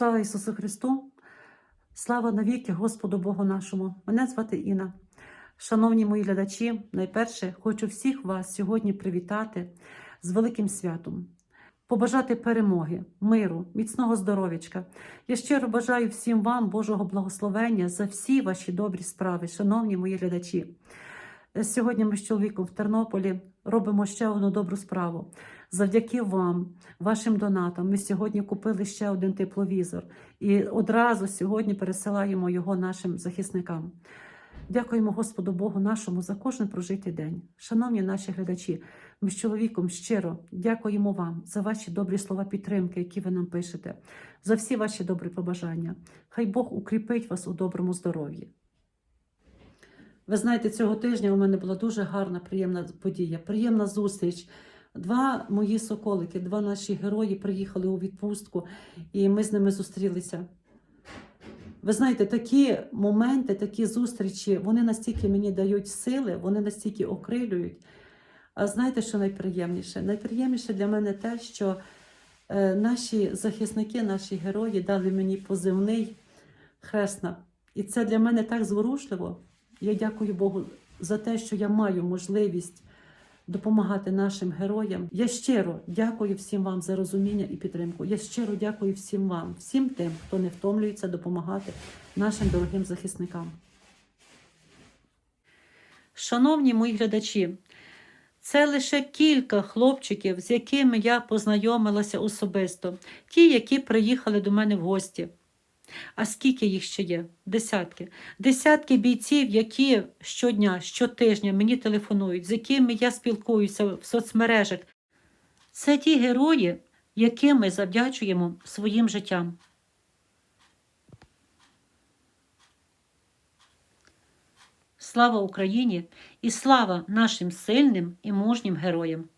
Слава Ісусу Христу! Слава навіки Господу Богу нашому! Мене звати Інна. Шановні мої глядачі, найперше хочу всіх вас сьогодні привітати з великим святом, побажати перемоги, миру, міцного здоров'ячка. Я щиро бажаю всім вам Божого благословення за всі ваші добрі справи, шановні мої глядачі. Сьогодні ми з чоловіком в Тернополі робимо ще одну добру справу. Завдяки вам, вашим донатам, ми сьогодні купили ще один тепловізор і одразу сьогодні пересилаємо його нашим захисникам. Дякуємо Господу Богу нашому за кожен прожитий день. Шановні наші глядачі, ми з чоловіком щиро дякуємо вам за ваші добрі слова підтримки, які ви нам пишете, за всі ваші добрі побажання. Хай Бог укріпить вас у доброму здоров'ї. Ви знаєте, цього тижня у мене була дуже гарна, приємна подія, приємна зустріч. Два мої соколики, два наші герої приїхали у відпустку, і ми з ними зустрілися. Ви знаєте, такі моменти, такі зустрічі, вони настільки мені дають сили, вони настільки окрилюють. А знаєте, що найприємніше? Найприємніше для мене те, що е, наші захисники, наші герої дали мені позивний хресна. І це для мене так зворушливо. Я дякую Богу за те, що я маю можливість допомагати нашим героям. Я щиро дякую всім вам за розуміння і підтримку. Я щиро дякую всім вам, всім тим, хто не втомлюється допомагати нашим дорогим захисникам. Шановні мої глядачі, це лише кілька хлопчиків, з якими я познайомилася особисто, ті, які приїхали до мене в гості. А скільки їх ще є? Десятки. Десятки бійців, які щодня, щотижня мені телефонують, з якими я спілкуюся в соцмережах. Це ті герої, яким ми завдячуємо своїм життям. Слава Україні і слава нашим сильним і мужнім героям!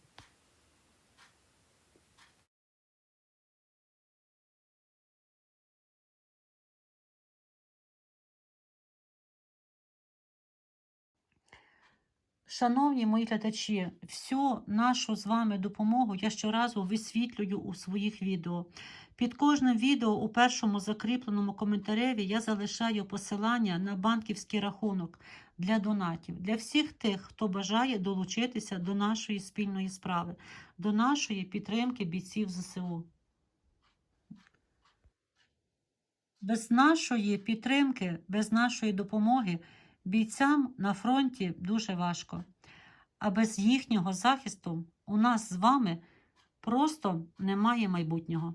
Шановні мої глядачі, всю нашу з вами допомогу я щоразу висвітлюю у своїх відео. Під кожним відео у першому закріпленому коментареві я залишаю посилання на банківський рахунок для донатів, для всіх тих, хто бажає долучитися до нашої спільної справи, до нашої підтримки бійців ЗСУ. Без нашої підтримки, без нашої допомоги бійцям на фронті дуже важко. А без їхнього захисту у нас з вами просто немає майбутнього.